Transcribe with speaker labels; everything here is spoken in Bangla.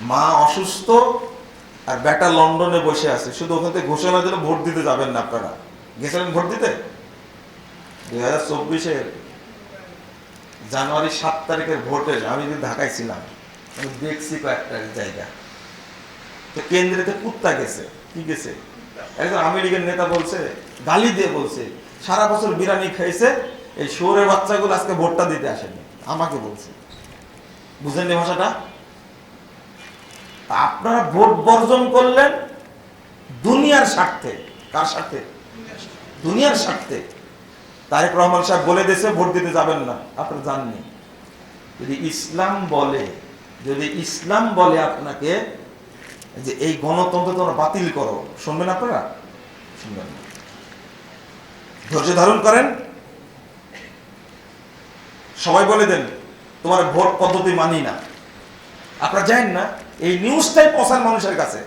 Speaker 1: মা অসুস্থ আর বেটা লন্ডনে বসে আছে। শুধু ওখান থেকে ঘোষণা দিলে ভোট দিতে যাবেন না আপনারা। গেছিলেন ভোট দিতে? দুই হাজার চব্বিশের জানুয়ারি সাত তারিখের ভোটে আমি যদি ঢাকায় ছিলাম, আমি দেখছি কয়েকটা জায়গা। তো কেন্দ্রেতে কুত্তা গেছে। কি গেছে? একজন লীগের নেতা বলছে, গালি দিয়ে বলছে, সারা বছর বিরানি খাইছে, এই শোরের বাচ্চাগুলো আজকে ভোটটা দিতে আসেনি। আমাকে বলছে। বুঝেননি ভাষাটা? আপনারা ভোট বর্জন করলেন দুনিয়ার স্বার্থে। কার স্বার্থে? দুনিয়ার স্বার্থে। তারেক রহমান সাহেব বলে দিয়েছে, ভোট দিতে যাবেন না। আপনারা জাননি। যদি ইসলাম বলে, যদি ইসলাম বলে আপনাকে যে এই গণতন্ত্র তোমরা বাতিল করো, শুনবেন আপনারা? শুনবেন ধৈর্য ধারণ করেন। সবাই বলে দেন, তোমার ভোট পদ্ধতি মানি না। আপনারা জানেন না এই নিউজটাই প্রচার মানুষের কাছে।